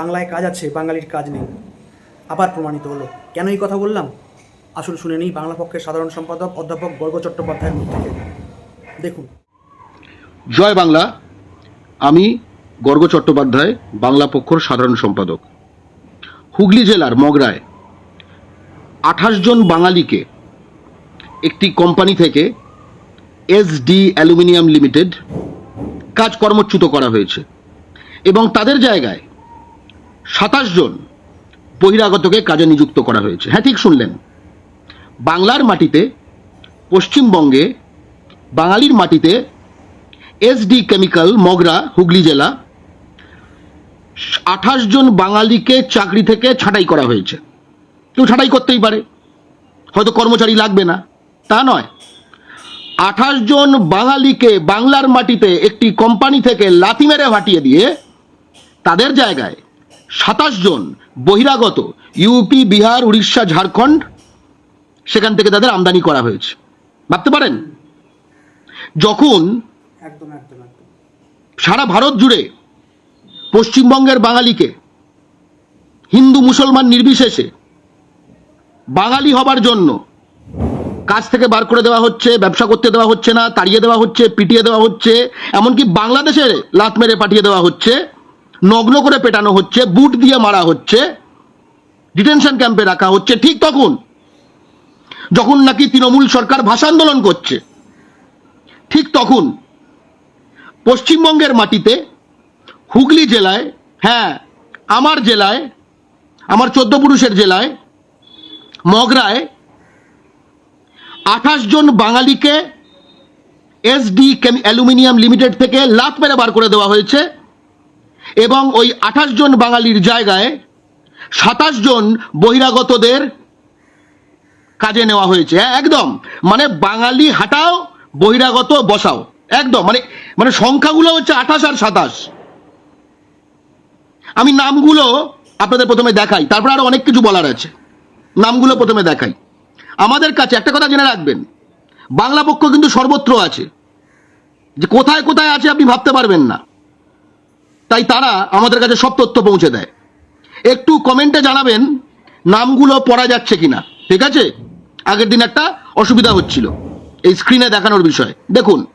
বাংলায় কাজ আছে, বাঙালির কাজ নেই। আবার প্রমাণিত হলো। কেন এই কথা বললাম? আসল শুনে নেই বাংলা পক্ষের সাধারণ সম্পাদক অধ্যাপক গর্গ চট্টোপাধ্যায়ের মুখ থেকে। দেখুন। জয় বাংলা। আমি গর্গ চট্টোপাধ্যায়, বাংলা পক্ষর সাধারণ সম্পাদক। হুগলি জেলার মগরায় আঠাশ জন বাঙালিকে একটি কোম্পানি থেকে এসডি অ্যালুমিনিয়াম লিমিটেড কাজ কর্মচ্যুত করা হয়েছে এবং তাদের জায়গায় সাতাশ জন বহিরাগতকে কাজে নিযুক্ত করা হয়েছে। হ্যাঁ ঠিক শুনলেন। বাংলার মাটিতে, পশ্চিমবঙ্গে, বাঙালির মাটিতে এসডি কেমিক্যাল, মগরা, হুগলি জেলা, আঠাশ জন বাঙালিকে চাকরি থেকে ছাঁটাই করা হয়েছে। কেউ ছাঁটাই করতেই পারে। হয়তো কর্মচারী লাগবে না। তা নয়। আঠাশ জন বাঙালিকে বাংলার মাটিতে একটি কোম্পানি থেকে লাথি মেরে হাঁটিয়ে দিয়ে তাদের জায়গায় সাতাশ জন বহিরাগত ইউপি বিহার উড়িষ্যা ঝাড়খণ্ড সেখান থেকে তাদের আমদানি করা হয়েছে। ভাবতে পারেন? যখন সারা ভারত জুড়ে পশ্চিমবঙ্গের বাঙালিকে হিন্দু মুসলমান নির্বিশেষে বাঙালি হবার জন্য কাজ থেকে বার করে দেওয়া হচ্ছে ব্যবসা করতে দেওয়া হচ্ছে না তাড়িয়ে দেওয়া হচ্ছে পিটিয়ে দেওয়া হচ্ছে এমনকি বাংলাদেশে লাত মেরে পাঠিয়ে দেওয়া হচ্ছে নগ্ন করে পেটানো হচ্ছে, বুট দিয়ে মারা হচ্ছে ডিটেনশন ক্যাম্পে রাখা হচ্ছে ঠিক তখন। যখন নাকি তৃণমূল সরকার ভাষা আন্দোলন করছে, ঠিক তখন পশ্চিমবঙ্গের মাটিতে হুগলি জেলায় হ্যাঁ আমার জেলায়, আমার চোদ্দ পুরুষের জেলায়, মগরায় আঠাশ জন বাঙালিকে এসডি অ্যালুমিনিয়াম লিমিটেড থেকে লাত মেরে বার করে দেওয়া হয়েছে। এবং ওই আঠাশ জন বাঙালির জায়গায় সাতাশ জন বহিরাগতদের কাজে নেওয়া হয়েছে। হ্যাঁ, একদম। মানে বাঙালি হাটাও বহিরাগত বসাও। একদম। মানে মানে সংখ্যাগুলো হচ্ছে আঠাশ আর সাতাশ। আমি নামগুলো আপনাদের প্রথমে দেখাই। তারপর আরও অনেক কিছু বলার আছে। নামগুলো প্রথমে দেখাই। আমাদের কাছে একটা কথা জেনে রাখবেন। বাংলা পক্ষ কিন্তু সর্বত্র আছে। যে কোথায় কোথায় আছে আপনি ভাবতে পারবেন না। তাই তারা আমাদের কাছে সব তথ্য পৌঁছে দেয়। একটু কমেন্টে জানাবেন নামগুলো পড়া যাচ্ছে কিনা। ঠিক আছে? আগের দিন একটা অসুবিধা হচ্ছিল। এই স্ক্রিনে দেখানোর বিষয়। দেখুন।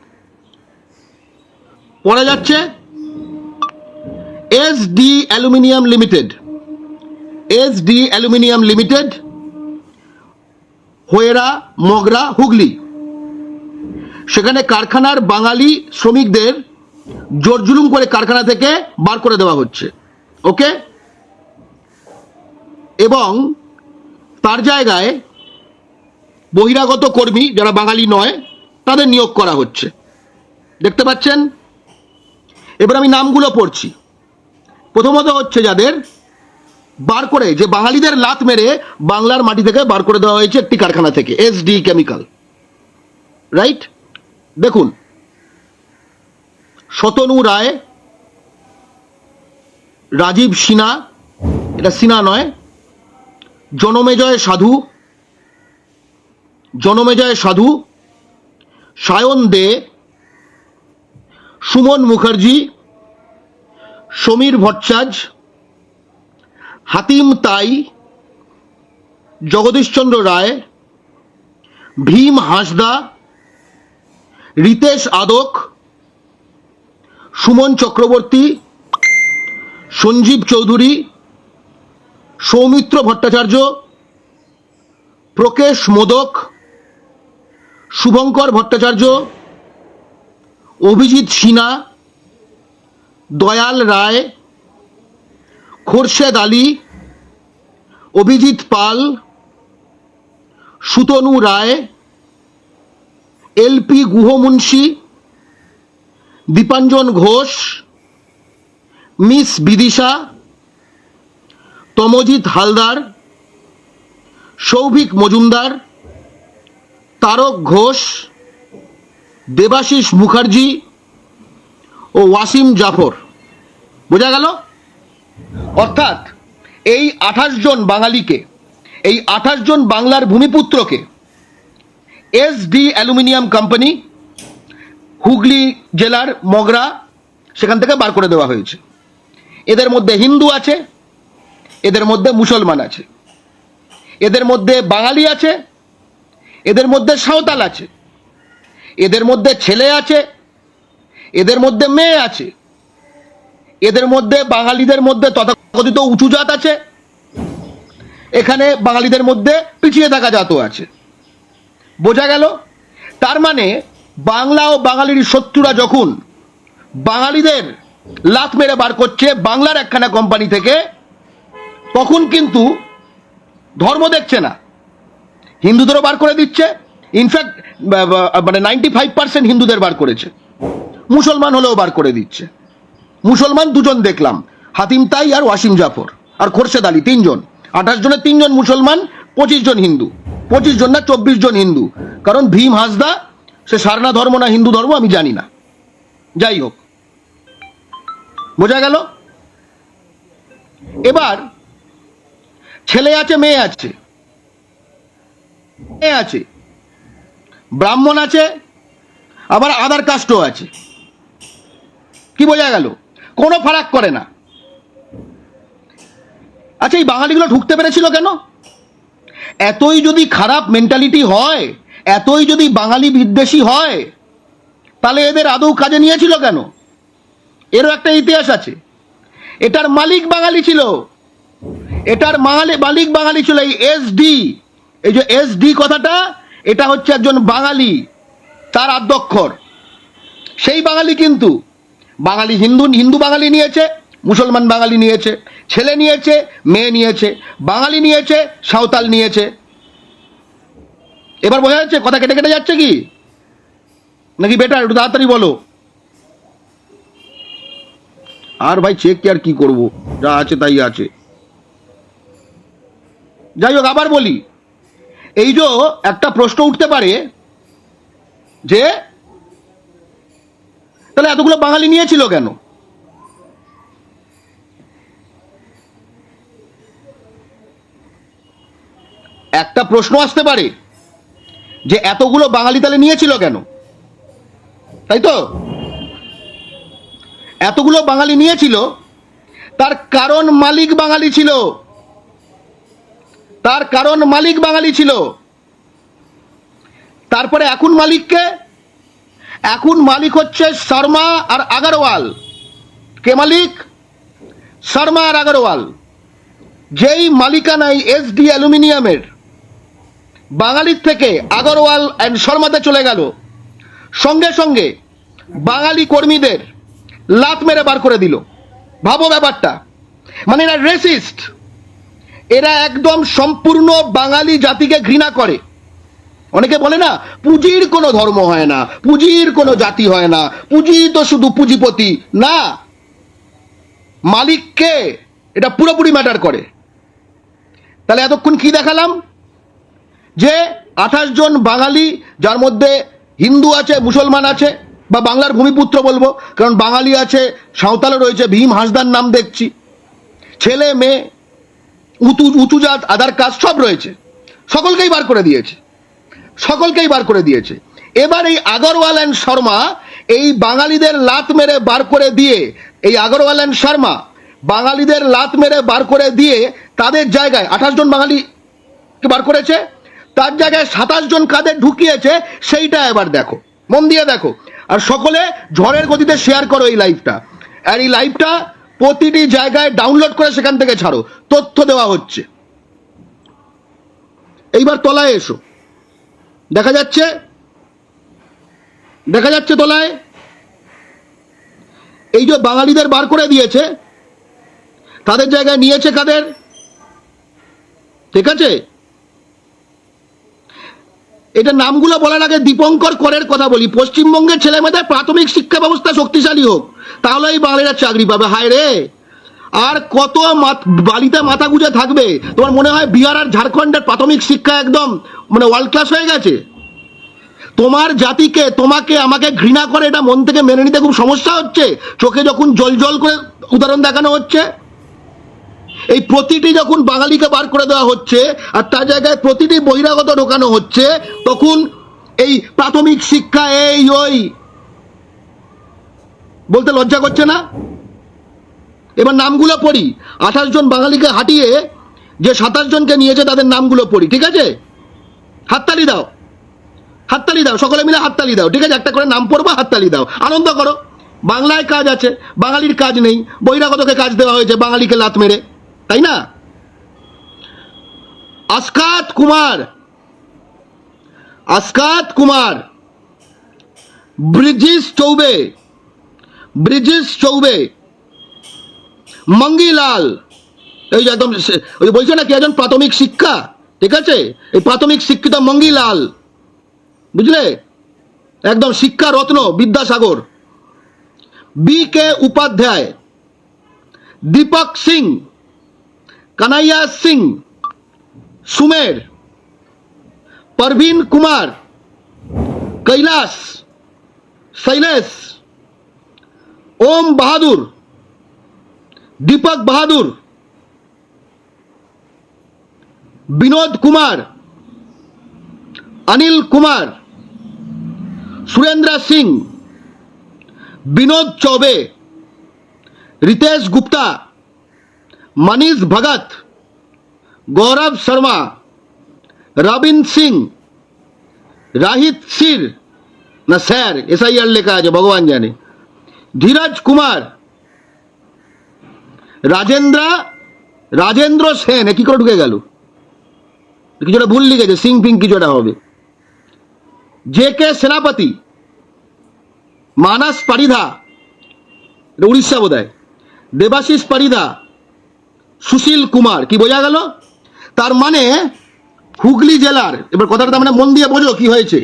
পড়া যাচ্ছে S D aluminium limited S D aluminium limited Hoera Magra Hooghly সেখানে কারখানার বাঙালি শ্রমিকদের জোর জুলুম করে কারখানা থেকে বার করে দেওয়া হচ্ছে, ওকে? এবং তার জায়গায় বহিরাগত কর্মী যারা বাঙালি নয়, তাদের নিয়োগ করা হচ্ছে। দেখতে পাচ্ছেন? এবার আমি নামগুলো পড়ছি। প্রথমত হচ্ছে যাদের বার করে, যে বাঙালিদের লাত মেরে বাংলার মাটি থেকে বার করে দেওয়া হয়েছে একটি কারখানা থেকে এস ডি কেমিক্যাল রাইট দেখুন শতনু রায়, রাজীব সিনহা, এটা সিনহা নয়, জনমেজয় সাধু জনমেজয় সাধু, সায়ন দে, সুমন মুখার্জি, সমীর ভট্টাচার্য, হাতিম তাই জগদীশচন্দ্র রায়, Bhim Hasda, Ritesh Adak Suman Chakraborty, Sanjeev Chowdhury, Soumitra Bhattacharya, প্রকেশ modak, Shubhankar Bhattacharya, Abhijit Sinha, Dayal Roy, Khorshed Ali, Abhijit Pal, Sutanu Roy L P Guhamunshi Dipanjan Ghosh, miss Bidisha, Tamajit Haldar, Souvik Majumdar, Tarak Ghosh, Debashis Mukherjee ও ওয়াসিম জাফর। বোঝা গেল? অর্থাৎ এই আঠাশ জন বাঙালিকে, এই আঠাশ জন বাংলার ভূমিপুত্রকে, S D aluminium company Hooghly জেলার মগরা সেখান থেকে বার করে দেওয়া হয়েছে। এদের মধ্যে হিন্দু আছে, এদের মধ্যে মুসলমান আছে, এদের মধ্যে বাঙালি আছে, এদের মধ্যে সাঁওতাল আছে, এদের মধ্যে ছেলে আছে, এদের মধ্যে মেয়ে আছে, এদের মধ্যে বাঙালিদের মধ্যে তথাকথিত উঁচু জাত আছে, এখানে বাঙালিদের মধ্যে পিছিয়ে থাকা জাতও আছে। বোঝা গেল? তার মানে বাংলা ও বাঙালির শত্রুরা যখন বাঙালিদের লাত মেরে বার করছে বাংলার একখানা কোম্পানি থেকে, তখন কিন্তু ধর্ম দেখছে না। হিন্দুদেরও বার করে দিচ্ছে। ইনফ্যাক্ট মানে নাইনটি ফাইভ পার্সেন্ট হিন্দুদের বার করেছে। মুসলমান হলেও বার করে দিচ্ছে। মুসলমান দুজন দেখলাম, হাতিম তাই আর ওয়াসিম জাফর আর খোরশেদ আলী, তিনজন। আঠাশ জনের তিনজন মুসলমান, পঁচিশ জন হিন্দু। পঁচিশ জন না, চব্বিশ জন হিন্দু। কারণ ভীম হাসদা সে সারনা ধর্ম না হিন্দু ধর্ম আমি জানি না। যাই হোক। বোঝা গেল? এবার ছেলে আছে, মেয়ে আছে। মেয়ে আছে। ব্রাহ্মণ আছে, আবার আদার কাস্টও আছে। কি বোঝা গেল? কোনো ফারাক করে না। আচ্ছা এই বাঙালিগুলো ঢুকতে পেরেছিল কেন? এতই যদি খারাপ মেন্টালিটি হয় এতই যদি বাঙালি বিদ্বেষী হয়, তাহলে এদের আদৌ কাজে নিয়েছিল কেন? এরও একটা ইতিহাস আছে। এটার মালিক বাঙালি ছিল। এটার মাঙালি মালিক বাঙালি ছিল এই এস ডি। এই যে এস ডি কথাটা, এটা হচ্ছে একজন বাঙালি, তার আদ্যক্ষর সেই বাঙালি কিন্তু, বাঙালি হিন্দু হিন্দু বাঙালি নিয়েছে, মুসলমান বাঙালি নিয়েছে, ছেলে নিয়েছে, মেয়ে নিয়েছে, বাঙালি নিয়েছে, সাঁওতাল নিয়েছে। এবার বোঝা যাচ্ছে, কথা কেটে কেটে যাচ্ছে কি? নাকি বেটার, একটু তাড়াতাড়ি বলো। আর ভাই চেক কি আর কি করব? যা আছে তাই আছে। যাই হোক, আবার বলি। এই যে একটা প্রশ্ন উঠতে পারে যে, তাহলে এতগুলো বাঙালি নিয়েছিল কেন? একটা প্রশ্ন আসতে পারে। যে এতগুলো বাঙালি তাহলে নিয়েছিল কেন? তাই তো? এতগুলো বাঙালি নিয়েছিল, তার কারণ মালিক বাঙালি ছিল। তার কারণ মালিক বাঙালি ছিল। তারপরে এখন মালিককে এখন মালিক হচ্ছে শর্মা আর আগারওয়াল। কে মালিক? শর্মা আর আগারওয়াল। যেই মালিকানাই এস ডি অ্যালুমিনিয়ামের বাঙালির থেকে আগরওয়াল অ্যান্ড শর্মাতে চলে গেল। সঙ্গে সঙ্গে বাঙালি কর্মীদের লাত মেরে বার করে দিল। ভাবো ব্যাপারটা। মানে এরা রেসিস্ট এরা একদম সম্পূর্ণ বাঙালি জাতিকে ঘৃণা করে। অনেকে বলে না, পুঁজির কোনো ধর্ম হয় না, পুঁজির কোনো জাতি হয় না, পুঁজি তো শুধু পুঁজিপতি। না। মালিককে এটা পুরোপুরি ম্যাটার করে। তাহলে এতক্ষণ কি দেখালাম? যে আঠাশ জন বাঙালি, যার মধ্যে হিন্দু আছে, মুসলমান আছে, বা বাংলার ভূমিপুত্র বলব, কারণ বাঙালি আছে সাঁওতালও রয়েছে, ভীম হাসদার নাম দেখছি, ছেলে, মেয়ে, উঁচু উঁচু জাত, আধার কাজ সব রয়েছে, সকলকেই বার করে দিয়েছে, সকলকেই বার করে দিয়েছে। এবার এই আগরওয়াল অ্যান্ড শর্মা, এই বাঙালিদের লাত মেরে বার করে দিয়ে, এই আগরওয়াল অ্যান্ড শর্মা, বাঙালিদের লাত মেরে বার করে দিয়ে, তাদের জায়গায় আঠাশ জন বাঙালিকে বার করেছে তার জায়গায় সাতাশ জন কাদের ঢুকিয়েছে, সেইটা এবার দেখো। মন দিয়ে দেখো। আর সকলে ঝড়ের গতিতে শেয়ার করো এই লাইভটা আর এই লাইভটা প্রতিটি জায়গায় ডাউনলোড করে সেখান থেকে ছাড়ো। তথ্য দেওয়া হচ্ছে। এইবার তলায় এসো। দেখা যাচ্ছে? দেখা যাচ্ছে তলায়? এই যে বাঙালিদের বার করে দিয়েছে, তাদের জায়গায় নিয়েছে কাদের? ঠিক আছে? এটা নামগুলো বলার আগে দীপঙ্কর করের কথা বলি। পশ্চিমবঙ্গের ছেলেমেয়েদের প্রাথমিক শিক্ষা ব্যবস্থা শক্তিশালী হোক, তাহলে এই বাঙালিরা চাকরি পাবে। হায় রে! আর কত বালিতে মাথা গুঁজে থাকবে? তোমার মনে হয় বিহার আর ঝাড়খণ্ডের প্রাথমিক শিক্ষা একদম মানে ওয়ার্ল্ড ক্লাস হয়ে গেছে? তোমার জাতিকে, তোমাকে, আমাকে ঘৃণা করে এটা মন থেকে মেনে নিতে খুব সমস্যা হচ্ছে। চোখে যখন জল জল করে উদাহরণ দেখানো হচ্ছে এই প্রতিটি যখন বাঙালিকে বার করে দেওয়া হচ্ছে, আর তার জায়গায় প্রতিটি বহিরাগত ঢোকানো হচ্ছে, তখন এই প্রাথমিক শিক্ষা এই ওই। বলতে লজ্জা করছে না? এবার নামগুলো পড়ি। আঠাশ জন বাঙালিকে হাঁটিয়ে যে সাতাশ জনকে নিয়েছে, তাদের নামগুলো পড়ি, ঠিক আছে? হাততালি দাও। হাততালি দাও, সকলে মিলে হাততালি দাও, ঠিক আছে? একটা করে নাম পড়ব, হাততালি দাও। আনন্দ করো। বাংলায় কাজ আছে, বাঙালির কাজ নেই, বহিরাগতকে কাজ দেওয়া হয়েছে, বাঙালিকে লাত মেরে। তাই না? আসকাত কুমার আসকাত কুমার ব্রিজিস চৌবে ব্রিজিস চৌবে, মঙ্গিলাল, এই একদম ওই বলছে না কি একজন প্রাথমিক শিক্ষা, ঠিক আছে? এই প্রাথমিক শিক্ষিত মঙ্গিলাল, বুঝলে? একদম শিক্ষা রত্ন বিদ্যাসাগর। বি কে উপাধ্যায়, দীপক সিং कन्हैया सिंह, सुमेर, परवीन कुमार, कैलाश, शैलेश, ओम बहादुर, दीपक बहादुर, विनोद कुमार, अनिल कुमार, सुरेंद्र सिंह, विनोद चौबे, रितेश गुप्ता मनीष भगत गौरव शर्मा রবিন সিং রাহিত সির না স্যার এসআইআর লেখা আছে ভগবান জানে ধীরজ কুমার রাজেন্দ্র রাজেন্দ্র সেন এ কি করে ঢুকে গেল কিছুটা ভুল লিখেছে সিং ফিং কিছুটা হবে জে কে সেনাপতি মানস পারিধা এটা উড়িষ্যা বোধ হয় দেবাশিস পারিধা সুশীল কুমার, কি বোঝা গেল? তার মানে হুগলি জেলার, এবার কথাটা তার মানে মন দিয়ে বোঝো কি হয়েছে।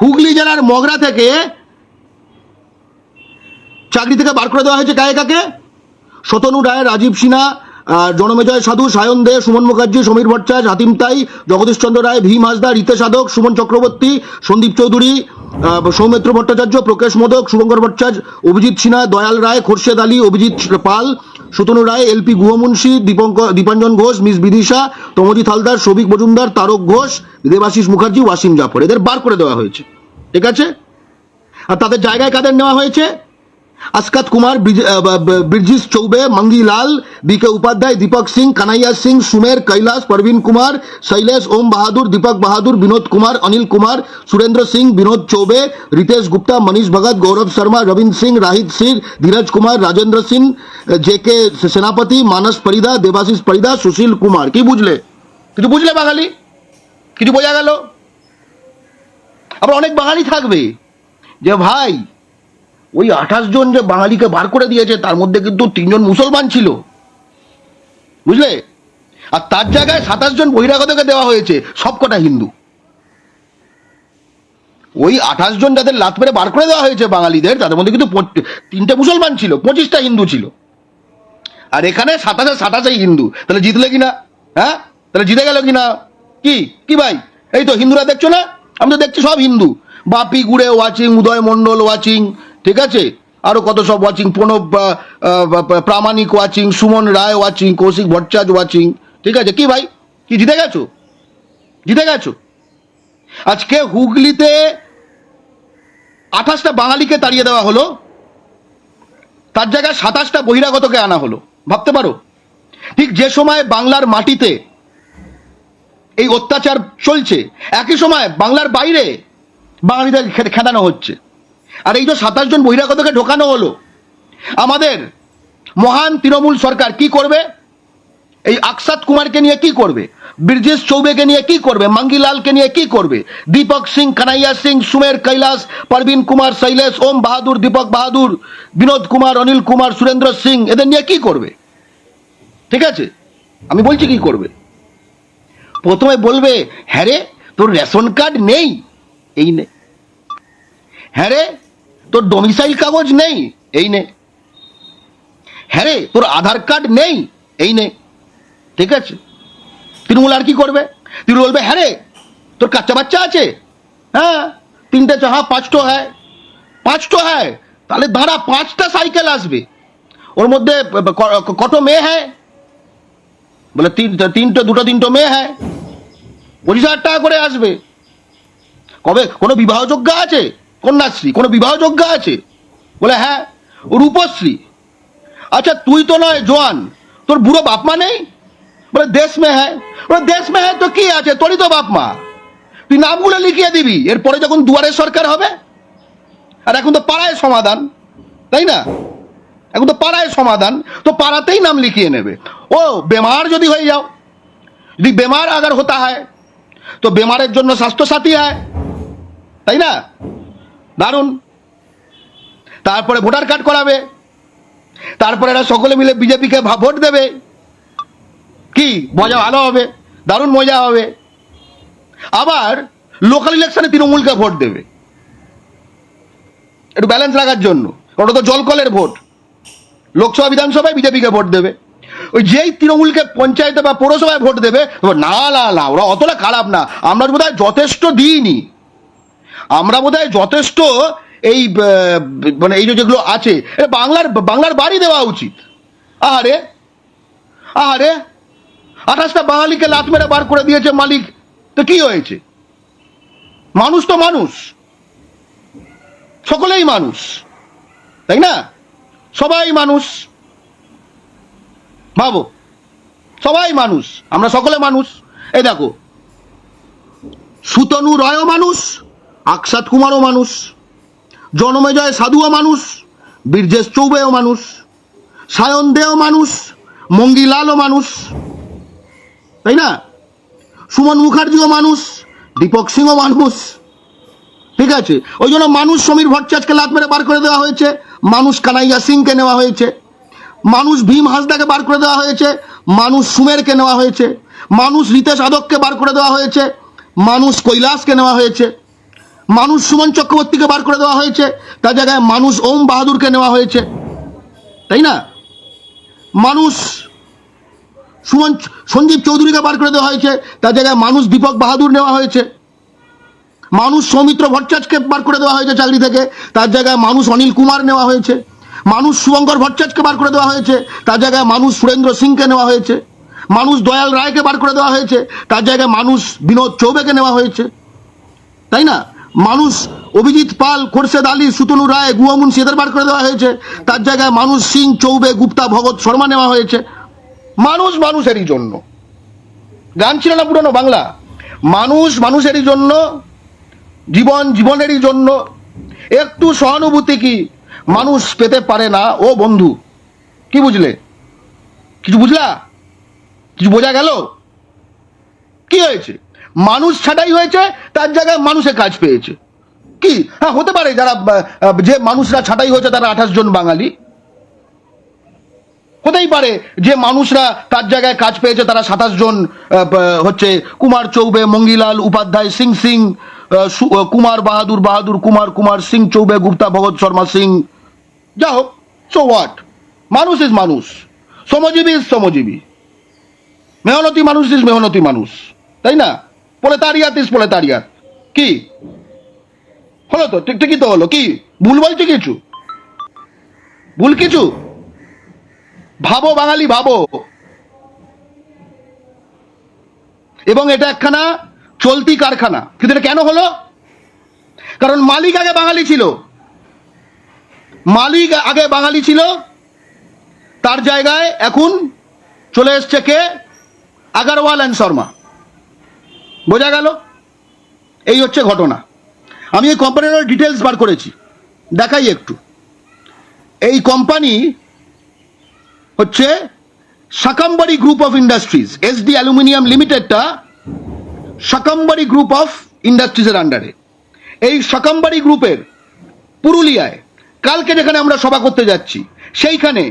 হুগলি জেলার মগরা থেকে চাকরি থেকে বার করে দেওয়া হয়েছে কাকে কাকে? শতনু রায়, রাজীব সিনহা জনমেজয় সাধু, সায়ন দে, সুমন মুখার্জি, সমীর ভট্টাচার্য, হাতিম তাই, জগদীশ চন্দ্র রায়, ভীম হাসদা, রীতে সাধক, সুমন চক্রবর্তী, সন্দীপ চৌধুরী সৌমিত্র ভট্টাচার্য, প্রকাশ মোদক, শুভঙ্কর ভট্টাচার্য, অভিজিৎ সিনহা, দয়াল রায়, খোরশেদ আলী, অভিজিৎ পাল, সুতনু রায় এলপি গুহমুন্সি, দীপঙ্কর দীপাঞ্জন ঘোষ, মিস বিদিশা তমজিৎ হালদার সৌভিক মজুমদার, তারক ঘোষ, দেবাশিস মুখার্জি, ওয়াসিম জাফর। এদের বার করে দেওয়া হয়েছে। ঠিক আছে? আর তাদের জায়গায় কাদের নেওয়া হয়েছে? আসকাত কুমার ব্রিজ- আহ, ব- ব- Brijesh Choubey Mangilal B K Upadhyay Deepak Singh Kanhaiya Singh Sumer Kailash Parveen Kumar Shailesh Om Bahadur Deepak Bahadur Vinod Kumar Anil Kumar Surendra Singh Vinod Choubey Ritesh Gupta Manish Bhagat Gaurav Sharma Ravindra Singh Rohit Singh Dheeraj Kumar Rajendra Singh J K Senapati Manas Parida Debashis পরিদা Sushil Kumar কি বুঝলে কিছু বুঝলে বাঙালি কিছু বোঝা গেল আবার অনেক বাঙালি থাকবে যে ভাই ওই আঠাশ জন যে বাঙালিকে বার করে দিয়েছে, তার মধ্যে কিন্তু তিনজন মুসলমান ছিল। বুঝলে? আর তার জায়গায় সাতাশ জন বহিরাগতকে দেওয়া হয়েছে, সবকটা হিন্দু। ওই আঠাশ জন যাদের লাত মেরে বার করে দেওয়া হয়েছে বাঙালিদের, তাদের মধ্যে কিন্তু তিনটে মুসলমান ছিল, পঁচিশটা হিন্দু ছিল। আর এখানে সাতাশে সাতাশেই হিন্দু। তাহলে জিতলে কিনা? হ্যাঁ? তাহলে জিতে গেল কিনা? কি? কি ভাই? এই তো হিন্দুরা দেখছ না? আমি তো দেখছি সব হিন্দু। বাপি, গুড়ে, ওয়াচিং, উদয় মণ্ডল, ওয়াচিং। ঠিক আছে? আরও কত সব watching Pranab Pramanik watching Suman Roy watching Kaushik Bhattacharya watching ঠিক আছে? কি ভাই? কি, জিতে গেছো? জিতে গেছো? আজকে হুগলিতে আঠাশটা বাঙালিকে তাড়িয়ে দেওয়া হলো। তার জায়গায় সাতাশটা বহিরাগতকে আনা হলো। ভাবতে পারো? ঠিক যে সময় বাংলার মাটিতে এই অত্যাচার চলছে, একই সময় বাংলার বাইরে বাঙালিদের খেদানো হচ্ছে। আর এই যে সাতাশ জন বহিরাগতকে ঢোকানো হলো, আমাদের মহান তৃণমূল সরকার কি করবে? এই আকসাদ কুমারকে নিয়ে কি করবে? ব্রিজেশ চৌবেকে নিয়ে কি করবে? মাঙ্গিলালকে নিয়ে কি করবে? দীপক সিং, কানাইয়া সিং, সুমের কৈলাস পারবিন কুমার, শৈলেশ, ওম বাহাদুর, দীপক বাহাদুর, বিনোদ কুমার, অনিল কুমার, সুরেন্দ্র সিং, এদের নিয়ে কি করবে? ঠিক আছে? আমি বলছি কি করবে? প্রথমে বলবে হ্যাঁ রে, তোর রেশন কার্ড নেই, এই নে। হ্যাঁ রে তোর ডোমিসাইল কাগজ নেই, এই নে। হ্যাঁ রে, তোর আধার কার্ড নেই, এই নে। ঠিক আছে? তৃণমূল আর কি করবে? তৃণমূল বলবে হ্যাঁ রে, তোর কাচ্চা বাচ্চা আছে? হ্যাঁ তিনটে চ- হ্যাঁ পাঁচটো হ্যাঁ পাঁচটো হ্যাঁ তাহলে দাঁড়া, পাঁচটা সাইকেল আসবে। ওর মধ্যে কত মেয়ে হ্যাঁ বলে, তিন, তিনটে, দুটো, তিনটো মেয়ে হ্যাঁ পঁচিশ হাজার টাকা করে আসবে। কবে? কোনো বিবাহযোগ্য আছে? কন্যাশ্রী, কোনো বিবাহযোগ্য আছে? বলে হ্যাঁ রূপশ্রী। আচ্ছা তুই তো নয়, জোয়ান। তোর বুড়ো বাপ মা নেই? বলে, দেশ মে হ্যাঁ বলে, দেশ মে হ্যাঁ তো কি আছে? তোরই তো বাপ মা। তুই নামগুলো লিখিয়ে দিবি। এরপরে যখন দুয়ারে সরকার হবে, আর এখন তো পাড়ায় সমাধান, তাই না? এখন তো পাড়ায় সমাধান, তো পাড়াতেই নাম লিখিয়ে নেবে। ও, বেমার যদি হয়ে যাও, যদি বেমার আগার হতা হয়, তো বেমারের জন্য স্বাস্থ্যসাথী হয়, তাই না? দারুণ। তারপরে ভোটার কার্ড করাবে। তারপরে এরা সকলে মিলে বিজেপিকে ভোট দেবে। কি? মজা ভালো হবে। দারুণ মজা হবে। আবার লোকাল ইলেকশনে তৃণমূলকে ভোট দেবে। একটু ব্যালেন্স রাখার জন্য। ওটা তো জলকলের ভোট। লোকসভা বিধানসভায় বিজেপিকে ভোট দেবে। ওই যেই তৃণমূলকে পঞ্চায়েতে বা পৌরসভায় ভোট দেবে না না না, ওরা অতটা খারাপ না। আমরা বোধহয় যথেষ্ট দিইনি। আমরা বোধহয় যথেষ্ট এই মানে এই যেগুলো আছে বাংলার বাংলার বাড়ি দেওয়া উচিত। আরে আরে আঠাশটা বাঙালিকে লাত মেরে বার করে দিয়েছে মালিক, তো কি হয়েছে? মানুষ তো মানুষ, সকলেই মানুষ, তাই না? সবাই মানুষ। ভাবো সবাই মানুষ, আমরা সকলে মানুষ। এই দেখো, সুতনু রয় মানুষ আকসাদ কুমারও মানুষ, জনমেজয় সাধুও মানুষ, বীরজেশ চৌবেও মানুষ, সায়ন দেও মানুষ, মঙ্গিলালও মানুষ। তাই না? সুমন মুখার্জিও মানুষ, দীপক সিংও মানুষ। ঠিক আছে? ওই জন্য মানুষ সমীর ভট্টাচার্যকে লাত মেরে বার করে দেওয়া হয়েছে, মানুষ কানাইয়া সিংকে নেওয়া হয়েছে, মানুষ ভীম হাসদাকে বার করে দেওয়া হয়েছে, মানুষ সুমেরকে নেওয়া হয়েছে, মানুষ রিতেশ আদককে বার করে দেওয়া হয়েছে, মানুষ কৈলাসকে নেওয়া হয়েছে। মানুষ সুমন চক্রবর্তীকে বার করে দেওয়া হয়েছে। তার জায়গায় মানুষ ওম বাহাদুরকে নেওয়া হয়েছে। তাই না? মানুষ সুমন, সঞ্জীব চৌধুরীকে বার করে দেওয়া হয়েছে। তার জায়গায় মানুষ দীপক বাহাদুর নেওয়া হয়েছে। মানুষ সৌমিত্র ভট্টাচার্যকে বার করে দেওয়া হয়েছে চাকরি থেকে। তার জায়গায় মানুষ অনিল কুমার নেওয়া হয়েছে। মানুষ শুভঙ্কর ভট্টাচার্যকে বার করে দেওয়া হয়েছে। তার জায়গায় মানুষ সুরেন্দ্র সিংকে নেওয়া হয়েছে। মানুষ দয়াল রায়কে বার করে দেওয়া হয়েছে। তার জায়গায় মানুষ বিনোদ চৌবেকে নেওয়া হয়েছে। তাই না? মানুষ অভিজিৎ পাল, খোরশেদ আলী, সুতনু রায় গুয়ামুন এদের বার করে দেওয়া হয়েছে। তার জায়গায় মানুষ সিং, চৌবে, গুপ্তা, ভগৎ, শর্মা নেওয়া হয়েছে। মানুষ মানুষেরই জন্য। গান ছিল না পুরনো বাংলা। মানুষ মানুষেরই জন্য, জীবন জীবনেরই জন্য। একটু সহানুভূতি কি? মানুষ পেতে পারে না। ও বন্ধু, কি বুঝলে? কিছু বুঝলা? কিছু বোঝা গেল? কি হয়েছে? মানুষ ছাটাই হয়েছে, তার জায়গায় মানুষে কাজ পেয়েছে। কি? হ্যাঁ হতে পারে যারা যে মানুষরা ছাটাই হয়েছে, তারা আঠাশ জন বাঙালি। হতেই পারে যে মানুষরা তার জায়গায় কাজ পেয়েছে, তারা সাতাশ জন হচ্ছে কুমার চৌবে, মঙ্গিলাল উপাধ্যায়, সিং সিং কুমার বাহাদুর বাহাদুর কুমার কুমার সিং চৌবে, গুপ্তা, ভগৎ শর্মা সিং। যা হোক সো হোয়াট মানুষ ইজ মানুষ। শ্রমজীবী ইজ শ্রমজীবী। মেহনতি মানুষ ইজ মেহনতি মানুষ। তাই না? Proletariat is proletariat. কি? হলো তো, ঠিক ঠিকই তো হলো। কি? ভুল বলছি কিছু? ভুল কিছু? ভাবো বাঙালি, ভাবো। এবং এটা একখানা চলতি কারখানা। কিন্তু এটা কেন হলো? কারণ মালিক আগে বাঙালি ছিল। মালিক আগে বাঙালি ছিল। তার জায়গায় এখন চলে এসছে কে? আগারওয়াল অ্যান্ড শর্মা। বোঝা গেল? এই হচ্ছে ঘটনা। আমি এই কোম্পানির ডিটেলস বার করেছি। দেখাই একটু। এই কোম্পানি হচ্ছে Shakambari group of industries SD aluminium লিমিটেডটা Shakambari group of ইন্ডাস্ট্রিজের আন্ডারে এই সাকাম্বারি গ্রুপের পুরুলিয়ায়, কালকে যেখানে আমরা সভা করতে যাচ্ছি, সেইখানে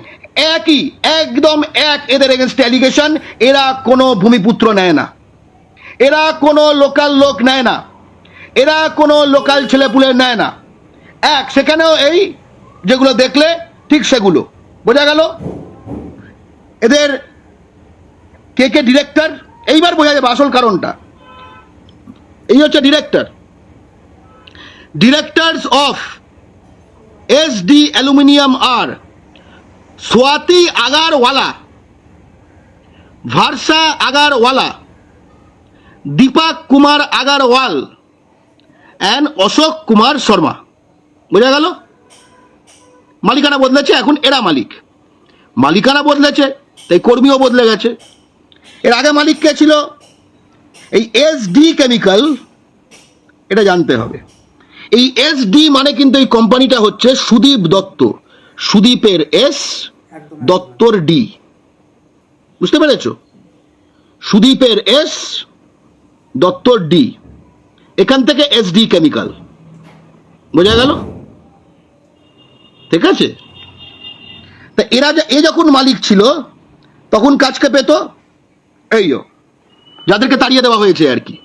একই, একদম এক এদের এগেনস্ট অ্যালিগেশন এরা কোনো ভূমিপুত্র নেয় না। এরা কোনো লোকাল লোক নেয় না। এরা কোনো লোকাল ছেলেপুলে নেয় না। এক, সেখানেও এই যেগুলো দেখলে ঠিক সেগুলো। বোঝা গেল? এদের কে কে ডিরেক্টর এইবার বোঝা যাবে আসল কারণটা। এই হচ্ছে director directors of S D aluminium R Swati Agarwala Varsha Agarwala Deepak Kumar Agarwal and Ashok Kumar Sharma. বোঝা গেল? মালিকানা বদলেছে এখন এরা মালিক। মালিকানা বদলেছে তাই কর্মীও বদলে গেছে। এর আগে মালিক কে ছিল? এই এস ডি কেমিক্যাল এটা জানতে হবে। এই এস ডি মানে কিন্তু এই কোম্পানিটা হচ্ছে সুদীপ দত্ত। সুদীপের এস দত্তর ডি বুঝতে পেরেছ? সুদীপের এস দত্তর ডি, এখান থেকে এস ডি কেমিক্যাল। বোঝা গেল? ঠিক আছে? তা এরা যে- এ যখন মালিক ছিল, তখন কাজকে পেত? এই যাদেরকে তাড়িয়ে দেওয়া হয়েছে আর কি।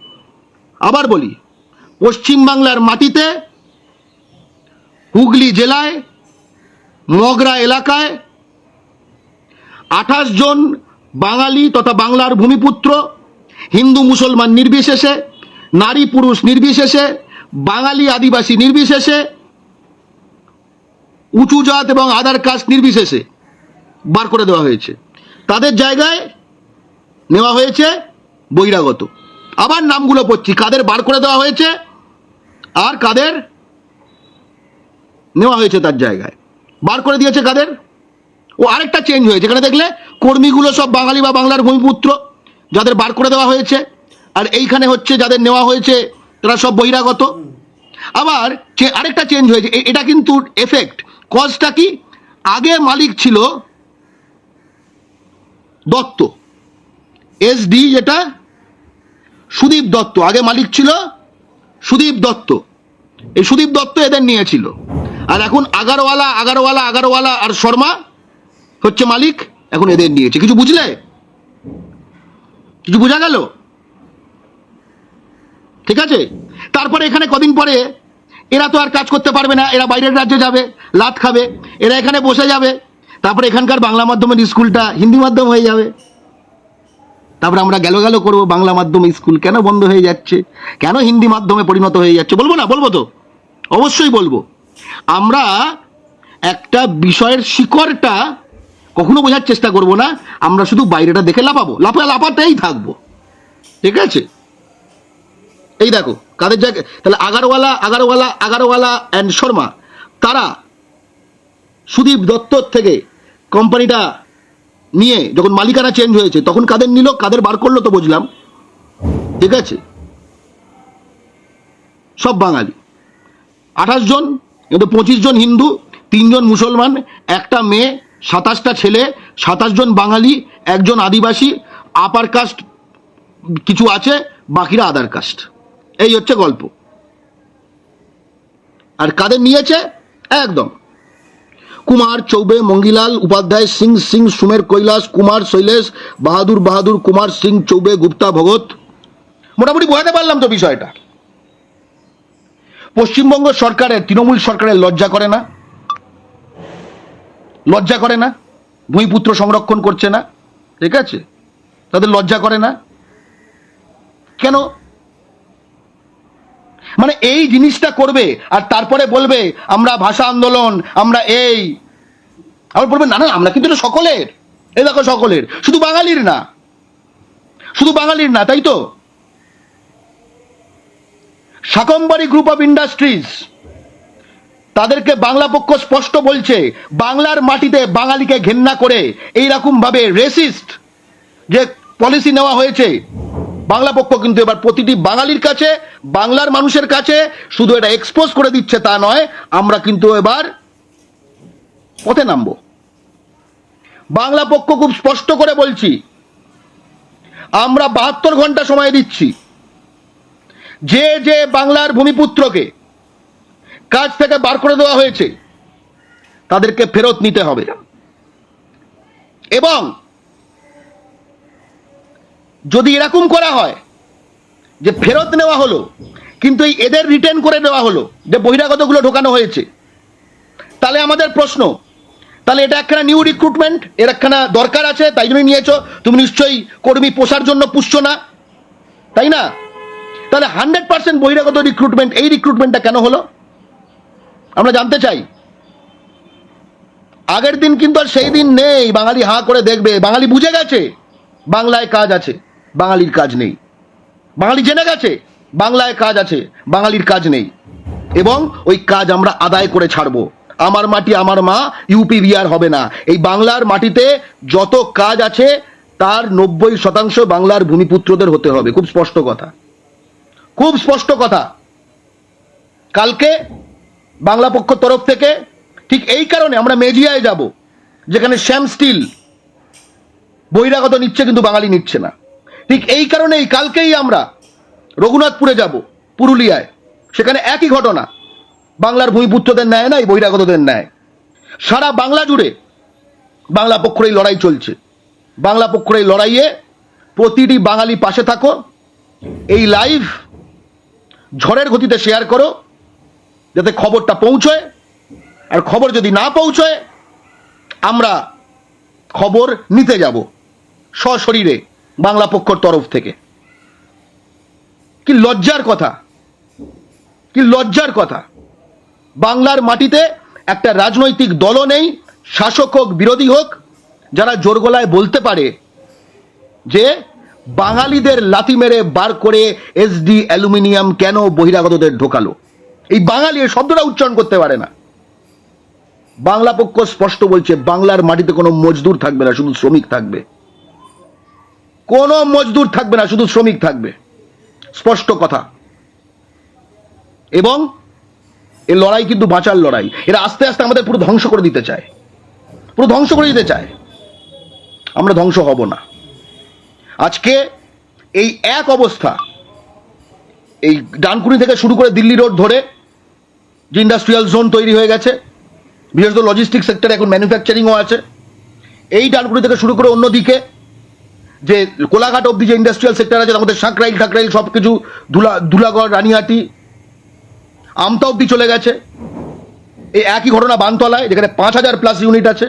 আবার বলি, পশ্চিমবাংলার মাটিতে হুগলি জেলায়, মগরা এলাকায় আঠাশ জন বাঙালি তথা বাংলার ভূমিপুত্র হিন্দু মুসলমান নির্বিশেষে, নারী পুরুষ নির্বিশেষে, বাঙালি আদিবাসী নির্বিশেষে, উঁচু জাত এবং আধার কাস্ট নির্বিশেষে বার করে দেওয়া হয়েছে। তাদের জায়গায় নেওয়া হয়েছে বহিরাগত। আবার নামগুলো পড়ছি, কাদের বার করে দেওয়া হয়েছে আর কাদের নেওয়া হয়েছে তার জায়গায়। বার করে দিয়েছে কাদের? ও আরেকটা চেঞ্জ হয়েছে, এখানে দেখলে কর্মীগুলো সব বাঙালি বা বাংলার ভূমিপুত্র। যাদের বার করে দেওয়া হয়েছে, আর এইখানে হচ্ছে যাদের নেওয়া হয়েছে, তারা সব বহিরাগত। আবার আরেকটা চেঞ্জ হয়েছে এটা কিন্তু এফেক্ট কজটা কি? আগে মালিক ছিল দত্ত। এসডি যেটা, সুদীপ দত্ত। আগে মালিক ছিল সুদীপ দত্ত। এই সুদীপ দত্ত এদের নিয়েছিল। আর এখন আগারওয়ালা আগারওয়ালা আগারওয়ালা আর শর্মা হচ্ছে মালিক, এখন এদের নিয়েছে। কিছু বুঝলে? কিছু বোঝা গেল? ঠিক আছে? তারপরে এখানে কদিন পরে এরা তো আর কাজ করতে পারবে না, এরা বাইরের রাজ্যে যাবে, লাত খাবে, এরা এখানে বসে যাবে। তারপরে এখানকার বাংলা মাধ্যমের স্কুলটা হিন্দি মাধ্যম হয়ে যাবে। তারপরে আমরা গেল গেল করব, বাংলা মাধ্যম স্কুল কেন বন্ধ হয়ে যাচ্ছে? কেন হিন্দি মাধ্যমে পরিণত হয়ে যাচ্ছে? বলব না, বলব তো। অবশ্যই বলব। আমরা একটা বিষয়ের শিকড়টা কখনো বোঝার চেষ্টা করব না, আমরা শুধু বাইরেটা দেখে লাফাবো, লাফা লাফাতেই থাকব। ঠিক আছে? এই দেখো, কাদের জায়গায় তাহলে আগারওয়ালা আগারওয়ালা আগারওয়ালা অ্যান্ড শর্মা, তারা সুদীপ দত্তর থেকে কোম্পানিটা নিয়ে যখন মালিকানা চেঞ্জ হয়েছে, তখন কাদের নিল, কাদের বার করল তো বুঝলাম। ঠিক আছে? সব বাঙালি। আঠাশ জন, কিন্তু পঁচিশ জন হিন্দু, তিনজন মুসলমান, একটা মেয়ে সাতাশটা ছেলে, সাতাশ জন বাঙালি, একজন আদিবাসী আপার কাস্ট কিছু আছে, বাকিরা আদার কাস্ট এই হচ্ছে গল্প। আর কাদের নিয়েছে? একদম। কুমার, চৌবে, মঙ্গিলাল, উপাধ্যায়, সিং সিং, সুমের কৈলাস, কুমার, শৈলেশ, বাহাদুর বাহাদুর, কুমার, সিং, চৌবে, গুপ্তা, ভগত। মোটামুটি বোঝাতে পারলাম তো বিষয়টা। পশ্চিমবঙ্গ সরকারের, তৃণমূল সরকারের লজ্জা করে না? লজ্জা করে না? ভূমিপুত্র সংরক্ষণ করছে না? ঠিক আছে? তাদের লজ্জা করে না? কেন? মানে এই জিনিসটা করবে আর তারপরে বলবে, আমরা ভাষা আন্দোলন, আমরা এই। আবার বলবে, না না, আমরা কিন্তু সকলের। এই দেখো সকলের। শুধু বাঙালির না। শুধু বাঙালির না, তাই তো? শাকম্বারি গ্রুপ অফ ইন্ডাস্ট্রিজ তাদেরকে বাংলা পক্ষ স্পষ্ট বলছে, বাংলার মাটিতে বাঙালিকে ঘেন্না করে এইরকম ভাবে রেসিস্ট যে পলিসি নেওয়া হয়েছে, বাংলা পক্ষ কিন্তু এবার প্রতিটি বাঙালির কাছে, বাংলার মানুষের কাছে শুধু এটা এক্সপোজ করে দিচ্ছে তা নয়, আমরা কিন্তু এবার পথে নামবো। বাংলা পক্ষ খুব স্পষ্ট করে বলছি, আমরা বাহাত্তর ঘণ্টা সময় দিচ্ছি, যে যে বাংলার ভূমিপুত্রকে কাজ থেকে বার করে দেওয়া হয়েছে, তাদেরকে ফেরত নিতে হবে। এবং যদি এরকম করা হয় যে ফেরত নেওয়া হলো, কিন্তু এই এদের রিটার্ন করে দেওয়া হলো, যে বহিরাগতগুলো ঢোকানো হয়েছে, তাহলে আমাদের প্রশ্ন, তাহলে এটা একখানা নিউ রিক্রুটমেন্ট এর একখানা দরকার আছে, তাই জন্য নিয়েছো, তুমি নিশ্চয়ই কর্মী পোষার জন্য পুষছো না, তাই না? তাহলে হান্ড্রেড পার্সেন্ট বহিরাগত রিক্রুটমেন্ট এই রিক্রুটমেন্টটা কেন হলো? আমরা জানতে চাই। আগের দিন কিন্তু আর সেই দিন নেই, বাঙালি হাঁ করে দেখবে। বাঙালি বুঝে গেছে, বাংলায় কাজ আছে, বাঙালির কাজ নেই। বাঙালি জেনে গেছে, বাংলায় কাজ আছে, বাঙালির কাজ নেই। এবং ওই কাজ আমরা আদায় করে ছাড়বো। আমার মাটি আমার মা, ইউপি বিহার হবে না। এই বাংলার মাটিতে যত কাজ আছে, তার নব্বই শতাংশ বাংলার ভূমিপুত্রদের হতে হবে। খুব স্পষ্ট কথা। খুব স্পষ্ট কথা। কালকে বাংলা পক্ষ তরফ থেকে, ঠিক এই কারণে আমরা মেজিয়ায় যাব, যেখানে শ্যাম স্টিল বহিরাগত নিচ্ছে কিন্তু বাঙালি নিচ্ছে না। ঠিক এই কারণেই কালকেই আমরা রঘুনাথপুরে যাব, পুরুলিয়ায়। সেখানে একই ঘটনা, বাংলার ভূমিপুত্রদের ন্যায় নাই, বহিরাগতদের ন্যায়। সারা বাংলা জুড়ে বাংলা পক্ষের এই লড়াই চলছে। বাংলা পক্ষের এই লড়াইয়ে প্রতিটি বাঙালি পাশে থাকো, এই লাইভ ঝড়ের গতিতে শেয়ার করো যাতে খবরটা পৌঁছয়, আর খবর যদি না পৌঁছয়, আমরা খবর নিতে যাব সশরীরে বাংলা পক্ষর তরফ থেকে। কি লজ্জার কথা, কি লজ্জার কথা। বাংলার মাটিতে একটা রাজনৈতিক দলও নেই, শাসক হোক, বিরোধী হোক, যারা জোর গলায় বলতে পারে যে বাঙালিদের লাথি মেরে বার করে এসডি অ্যালুমিনিয়াম কেন বহিরাগতদের ঢোকালো? এই বাঙালি এই শব্দটা উচ্চারণ করতে পারে না। বাংলা পক্ষ স্পষ্ট বলছে, বাংলার মাটিতে কোনো মজদুর থাকবে না, শুধু শ্রমিক থাকবে। কোনো মজদুর থাকবে না, শুধু শ্রমিক থাকবে। স্পষ্ট কথা। এবং এই লড়াই কিন্তু বাঁচার লড়াই। এরা আস্তে আস্তে আমাদের পুরো ধ্বংস করে দিতে চায়। পুরো ধ্বংস করে দিতে চায়। আমরা ধ্বংস হব না। আজকে এই এক অবস্থা, এই ডানকুনি থেকে শুরু করে দিল্লি রোড ধরে যে ইন্ডাস্ট্রিয়াল জোন তৈরি হয়ে গেছে। বিশেষত লজিস্টিক সেক্টরে এখন ম্যানুফ্যাকচারিংও আছে। এই ডানকুনি থেকে শুরু করে অন্যদিকে যে কোলাঘাট অব্দি যে ইন্ডাস্ট্রিয়াল সেক্টর আছে আমাদের সাঁকরাইল ঠাকরাইল সব কিছু ধুলা, ধুলাগড়, রানিহাটি, আমতা অব্দি চলে গেছে। এই একই ঘটনা বানতলায়, যেখানে পাঁচ হাজার প্লাস ইউনিট আছে।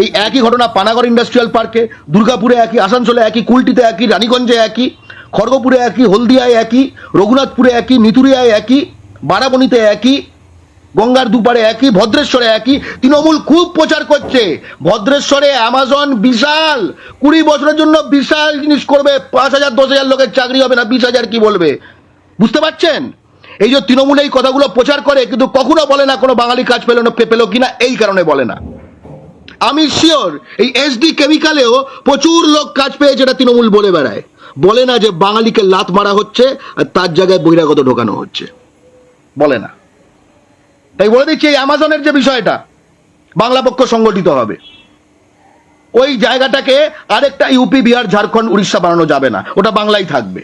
এই একই ঘটনা পানাগড় ইন্ডাস্ট্রিয়াল পার্কে দুর্গাপুরে একই, আসানসোলে একই, কুলটিতে একই, রানীগঞ্জে একই, খড়গপুরে একই, হলদিয়ায় একই, রঘুনাথপুরে একই নিতুরিয়ায় একই, বারাবণীতে একই গঙ্গার দুপারে একই, ভদ্রেশ্বরে একই, তৃণমূল খুব প্রচার করছে। ভদ্রেশ্বরে অ্যামাজন বিশাল, কুড়ি বছরের জন্য বিশাল জিনিস করবে, পাঁচ হাজার, দশ হাজার লোকের চাকরি হবে না, বিশ হাজার কি বলবে? বুঝতে পারছেন? এই যে তৃণমূল এই কথাগুলো প্রচার করে, কিন্তু কখনো বলে না কোনো বাঙালি কাজ পেল না, পেল কিনা এই কারণে বলে না। আমি শিওর এই এসডি কেমিক্যালেও প্রচুর লোক কাজ পেয়ে যেটা তৃণমূল বলে বেড়ায়। বলে না যে বাঙালিকে লাত মারা হচ্ছে, আর তার জায়গায় বহিরাগত ঢোকানো হচ্ছে। বলে না। তাই বলে দিচ্ছি, এই অ্যামাজনের যে বিষয়টা, বাংলা পক্ষ সংগঠিত হবে। ওই জায়গাটাকে আরেকটা ইউপি বিহার, ঝাড়খণ্ড, উড়িষ্যা বানানো যাবে না। ওটা বাংলাই থাকবে।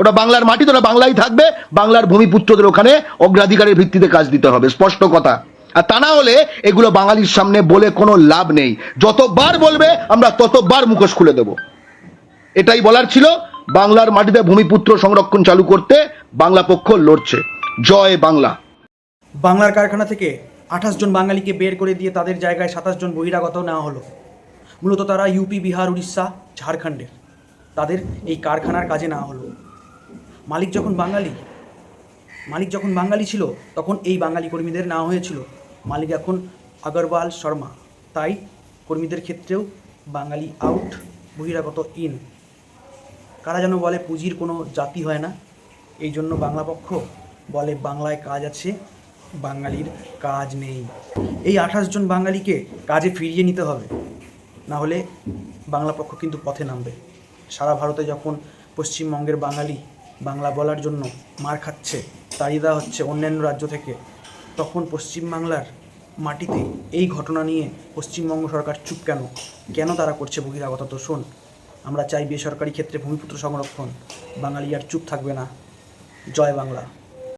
ওটা বাংলার মাটি তো ওটা বাংলাই থাকবে। বাংলার ভূমিপুত্রদের ওখানে অগ্রাধিকারের ভিত্তিতে কাজ দিতে হবে। স্পষ্ট কথা। আর তা না হলে এগুলো বাঙালির সামনে বলে কোনো লাভ নেই। যতবার বলবে, আমরা ততবার মুখোশ খুলে দেব। এটাই বলার ছিল, বাংলার মাটিতে ভূমিপুত্র সংরক্ষণ চালু করতে বাংলা পক্ষ লড়ছে। জয় বাংলা। বাংলার কারখানা থেকে আঠাশ জন বাঙালিকে বের করে দিয়ে তাদের জায়গায় সাতাশ জন বহিরাগত নেওয়া হলো। মূলত তারা ইউপি বিহার, উড়িষ্যা, ঝাড়খণ্ডের। তাদের এই কারখানার কাজে নেওয়া হলো। মালিক যখন বাঙালি, মালিক যখন বাঙালি ছিল, তখন এই বাঙালি কর্মীদের নেওয়া হয়েছিল। মালিক এখন আগরওয়াল শর্মা। তাই কর্মীদের ক্ষেত্রেও বাঙালি আউট বহিরাগত ইন কারা যেন বলে পুঁজির কোনো জাতি হয় না, এই জন্য বাংলা পক্ষ বলে বাংলায় কাজ আছে। বাঙালির কাজ নেই। এই আঠাশ জন বাঙালিকে কাজে ফিরিয়ে নিতে হবে। না হলে বাংলা পক্ষ কিন্তু পথে নামবে। সারা ভারতে যখন পশ্চিমবঙ্গের বাঙালি বাংলা বলার জন্য মার খাচ্ছে, তাড়িয়ে দেওয়া হচ্ছে অন্যান্য রাজ্য থেকে, তখন পশ্চিমবাংলার মাটিতে এই ঘটনা নিয়ে পশ্চিমবঙ্গ সরকার চুপ কেন? কেন তারা করছে বহিরাগত? তোষণ আমরা চাই বেসরকারি ক্ষেত্রে ভূমিপুত্র সংরক্ষণ। বাঙালি আর চুপ থাকবে না। জয় বাংলা।